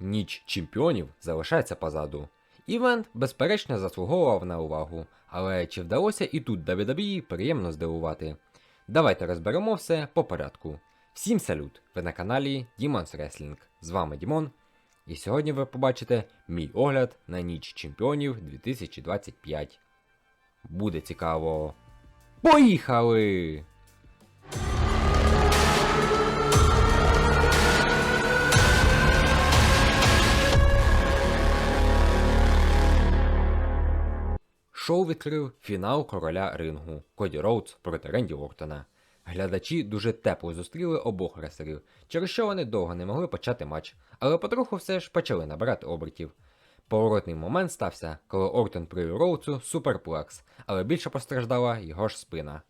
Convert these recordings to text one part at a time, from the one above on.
Ніч чемпіонів залишається позаду. Івент, безперечно, заслуговував на увагу, але чи вдалося і тут WWE приємно здивувати? Давайте розберемо все по порядку. Всім салют! Ви на каналі Demons Wrestling. З вами Дімон. І сьогодні ви побачите мій огляд на ніч чемпіонів 2025. Буде цікаво. Поїхали! Шоу відкрив фінал короля рингу Коді Роудс проти Ренді Ортона. Глядачі дуже тепло зустріли обох ресерів, через що вони довго не могли почати матч, але потроху все ж почали набирати обертів. Поворотний момент стався, коли Ортон привів Роудсу суперплекс, але більше постраждала його ж спина.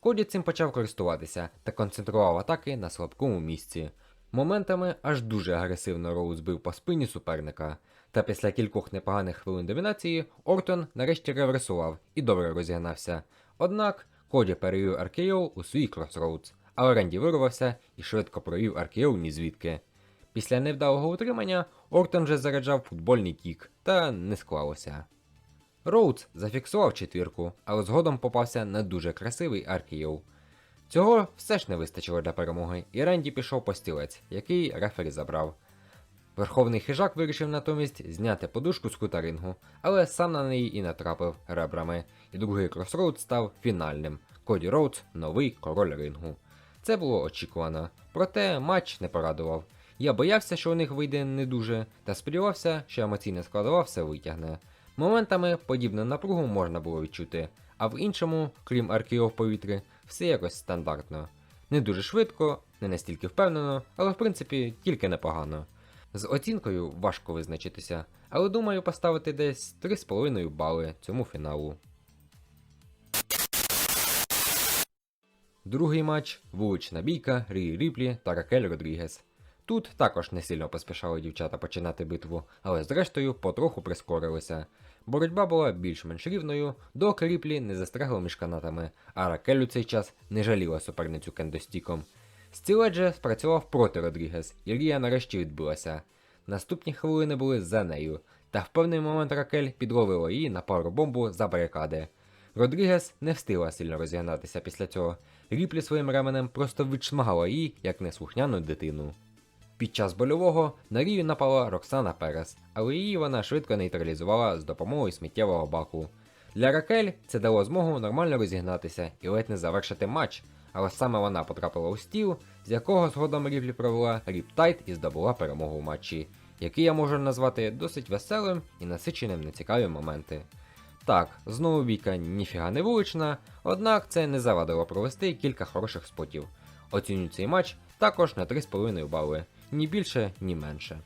Коді цим почав користуватися та концентрував атаки на слабкому місці. Моментами аж дуже агресивно Роуз бив по спині суперника. Та після кількох непоганих хвилин домінації Ортон нарешті реверсував і добре розігнався. Однак Коді перевів RKO у свій кросроудс, але Ренді вирвався і швидко провів RKO ні звідки. Після невдалого утримання Ортон вже заряджав футбольний кік, та не склалося. Роудс зафіксував четвірку, але згодом попався на дуже красивий RKO. Цього все ж не вистачило для перемоги, і Ренді пішов по стілець, який рефері забрав. Верховний хижак вирішив натомість зняти подушку з кута рингу, але сам на неї і натрапив ребрами, і другий кросроуд став фінальним. Коді Роудс новий король рингу. Це було очікувано, проте матч не порадував. Я боявся, що у них вийде не дуже, та сподівався, що емоційна складова все витягне. Моментами подібну напругу можна було відчути, а в іншому, крім аркіо в повітрі, все якось стандартно. Не дуже швидко, не настільки впевнено, але в принципі тільки непогано. З оцінкою важко визначитися, але думаю поставити десь 3,5 бали цьому фіналу. Другий матч вулична бійка Рі Ріплі та Ракель Родрігес. Тут також не сильно поспішали дівчата починати битву, але зрештою потроху прискорилися. Боротьба була більш-менш рівною, доки Ріплі не застрягла між канатами, а Ракель у цей час не жаліла суперницю кендостіком. Стілет же спрацював проти Родрігес, і Рія нарешті відбилася. Наступні хвилини були за нею, та в певний момент Ракель підловила її на пару бомбу за барикади. Родрігес не встигла сильно розігнатися після цього. Ріплі своїм ременем просто відшмагала її, як неслухняну дитину. Під час больового на Рію напала Роксана Перес, але її вона швидко нейтралізувала з допомогою сміттєвого баку. Для Ракель це дало змогу нормально розігнатися і ледь не завершити матч, але саме вона потрапила у стіл, з якого згодом Ріплі провела Ріптайт і здобула перемогу в матчі, який я можу назвати досить веселим і насиченим на цікаві моменти. Так, знову бійка ніфіга не вулична, однак це не завадило провести кілька хороших спотів. Оціню цей матч також на 3,5 бали, ні більше, ні менше.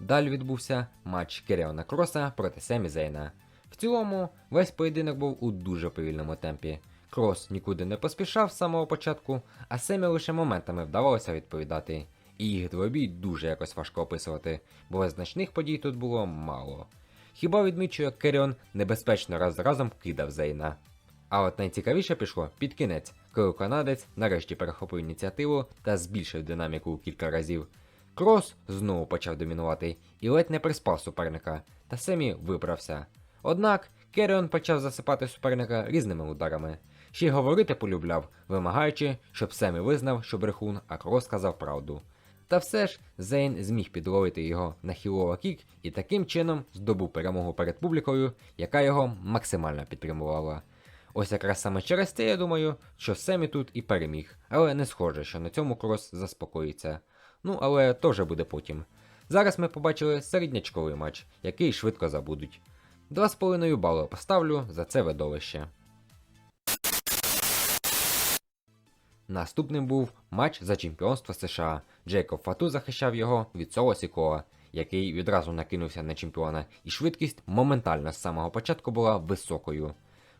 Далі відбувся матч Керіона Кроса проти Семі Зейна. В цілому, весь поєдинок був у дуже повільному темпі. Крос нікуди не поспішав з самого початку, а Семі лише моментами вдавалося відповідати. І їх двобій дуже якось важко описувати, бо значних подій тут було мало. Хіба відмічу, як Керіон небезпечно раз за разом кидав Зейна. А от найцікавіше пішло під кінець, коли канадець нарешті перехопив ініціативу та збільшив динаміку у кілька разів. Крос знову почав домінувати і ледь не приспав суперника, та Семі вибрався. Однак Керіон почав засипати суперника різними ударами. Ще й говорити полюбляв, вимагаючи, щоб Семі визнав, що брехун, а сказав правду. Та все ж Зейн зміг підловити його на хілова кік і таким чином здобув перемогу перед публікою, яка його максимально підтримувала. Ось якраз саме через це я думаю, що Семі тут і переміг, але не схоже, що на цьому крос заспокоїться. Ну, але вже буде потім. Зараз ми побачили середнячковий матч, який швидко забудуть. 2,5 бали поставлю за це видовище. Наступним був матч за чемпіонство США. Джейкоб Фату захищав його від Соло Сікола, який відразу накинувся на чемпіона, і швидкість моментально з самого початку була високою.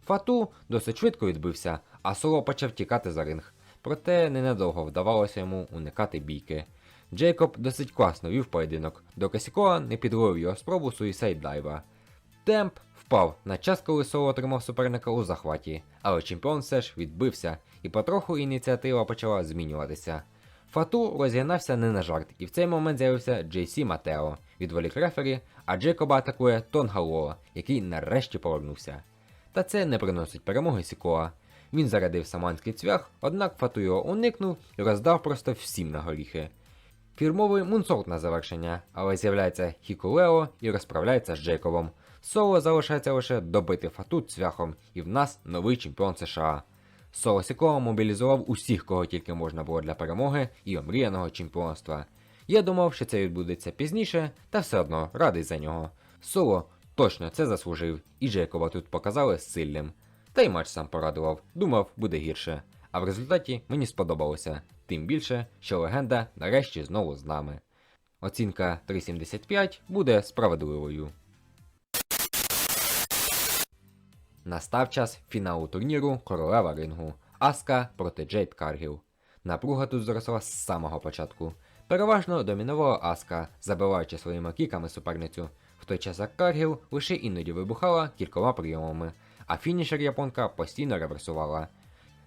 Фату досить швидко відбився, а Соло почав тікати за ринг, проте ненадовго вдавалося йому уникати бійки. Джейкоб досить класно вів поєдинок, доки Сікола не підловив його спробу суїсайд дайва. Темп впав на час, коли Соло отримав суперника у захваті, але чемпіон все ж відбився, і потроху ініціатива почала змінюватися. Фату розігнався не на жарт, і в цей момент з'явився Джейсі Матео, відволік рефері, а Джейкоба атакує Тонгалоа, який нарешті повернувся. Та це не приносить перемоги Сікоа. Він зарядив саманський цвях, однак Фату його уникнув і роздав просто всім на горіхи. Фірмовий мунсорт на завершення, але з'являється Хікулео і розправляється з Джейкобом. Соло залишається лише добити Фату цвяхом, і в нас новий чемпіон США. Соло Сікоа мобілізував усіх, кого тільки можна було для перемоги і омріяного чемпіонства. Я думав, що це відбудеться пізніше, та все одно радий за нього. Соло точно це заслужив, і Джейкоба тут показали сильним. Та й матч сам порадував, думав, буде гірше. А в результаті мені сподобалося, тим більше, що легенда нарешті знову з нами. Оцінка 3.75 буде справедливою. Настав час фіналу турніру Королева рингу Аска проти Джейд Каргіл. Напруга тут зросла з самого початку. Переважно домінувала Аска, забиваючи своїми кіками суперницю, в той час як Каргіл лише іноді вибухала кількома прийомами, а фінішер японка постійно реверсувала.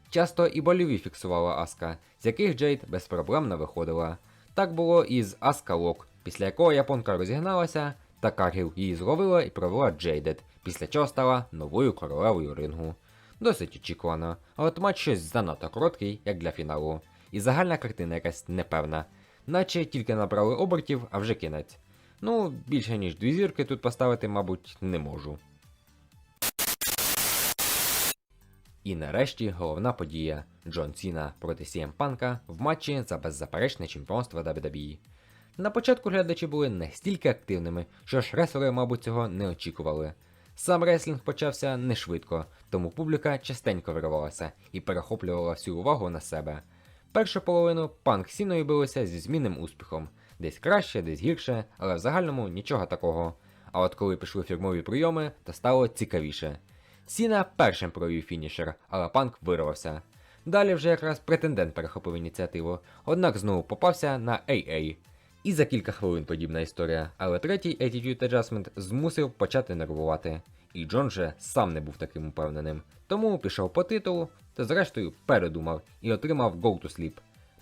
Часто і больові фіксувала Аска, з яких Джейд безпроблемно виходила. Так було і з Аска Лок, після якого японка розігналася, та Каргіл її зловила і провела Джейдед, після чого стала новою королевою рингу. Досить очікувано, а от матч щось занадто короткий, як для фіналу. І загальна картина якась непевна, наче тільки набрали обертів, а вже кінець. Ну, більше ніж дві зірки тут поставити, мабуть, не можу. І нарешті головна подія Джон Сіна проти CM Панка в матчі за беззаперечне чемпіонство WWE. На початку глядачі були настільки активними, що ж реслери, мабуть, цього не очікували. Сам реслінг почався не швидко, тому публіка частенько виривалася і перехоплювала всю увагу на себе. Першу половину панк Сіною билися зі змінним успіхом, десь краще, десь гірше, але в загальному нічого такого. А от коли пішли фірмові прийоми, то стало цікавіше. Сіна першим провів фінішер, але панк вирвався. Далі вже якраз претендент перехопив ініціативу, однак знову попався на AA. І за кілька хвилин подібна історія, але третій Attitude Adjustment змусив почати нервувати. І Джон же сам не був таким упевненим, тому пішов по титулу та зрештою передумав і отримав Go to Sleep.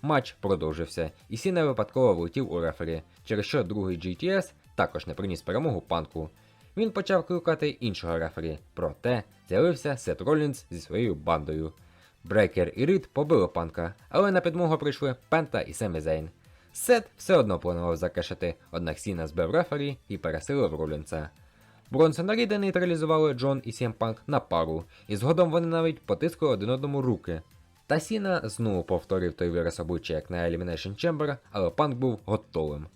Матч продовжився, і Сіна випадково влетів у рефері, через що другий GTS також не приніс перемогу панку. Він почав кликати іншого рефері, проте з'явився Сет Ролінс зі своєю бандою. Брекер і Рід побили панка, але на підмогу прийшли Пента і Семі Зейн. Сет все одно планував закешити, однак Сіна збив рефері і пересилив Ролінса. Бронсона Ріда нейтралізували Джон і Сім Панк на пару, і згодом вони навіть потискали один одному руки. Та Сіна знову повторив той вираз обличчя, як на Elimination Chamber, але панк був готовим.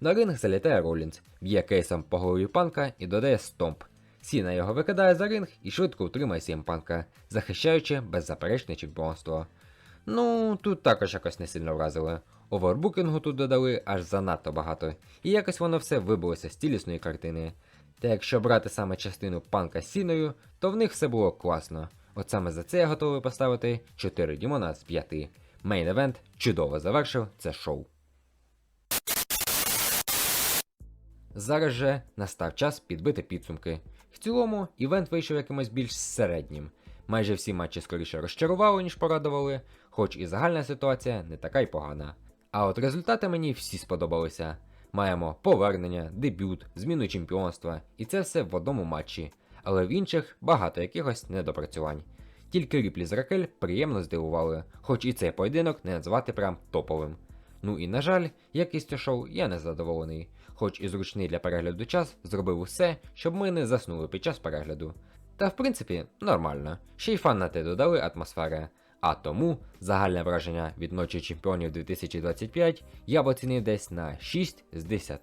На ринг залітає Ролінс, б'є кейсом по голові панка і додає стомп. Сіна його викидає за ринг і швидко утримає Сім панка, захищаючи беззаперечне чемпіонство. Ну, тут також якось не сильно вразили. Овербукінгу тут додали аж занадто багато, і якось воно все вибилося з цілісної картини. Та якщо брати саме частину панка з сіною, то в них все було класно. От саме за це я готовий поставити 4 Дімона з 5. Мейн евент чудово завершив це шоу. Зараз же настав час підбити підсумки. В цілому, івент вийшов якимось більш середнім. Майже всі матчі скоріше розчарували, ніж порадували, хоч і загальна ситуація не така й погана. А от результати мені всі сподобалися. Маємо повернення, дебют, зміну чемпіонства, і це все в одному матчі, але в інших багато якихось недопрацювань. Тільки Ріплі з Ракель приємно здивували, хоч і цей поєдинок не назвати прям топовим. Ну і на жаль, якістю шоу я не задоволений, хоч і зручний для перегляду час зробив усе, щоб ми не заснули під час перегляду. Та в принципі нормально, ще й фанати додали атмосфери. А тому загальне враження від ночі чемпіонів 2025 я б оцінив десь на 6 з 10.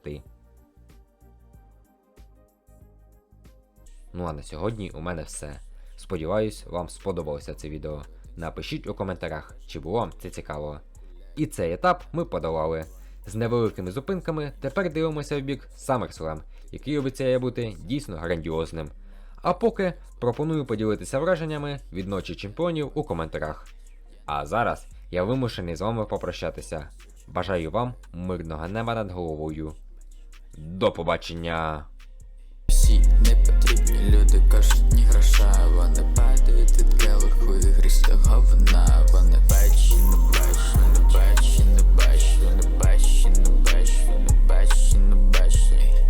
Ну а на сьогодні у мене все. Сподіваюсь, вам сподобалося це відео. Напишіть у коментарях, чи було вам це цікаво. І цей етап ми подолали. З невеликими зупинками тепер дивимося в бік SummerSlam, який обіцяє бути дійсно грандіозним. А поки пропоную поділитися враженнями від ночі чемпіонів у коментарях. А зараз я вимушений з вами попрощатися. Бажаю вам мирного неба над головою. До побачення! Всі не потрібні люди кажуть, ні гроша, вони падають від келиху і гріста говна, вони бачу, не бачу, не бачу, не бачу, не бачу, не бачу, не бачу, не бачу.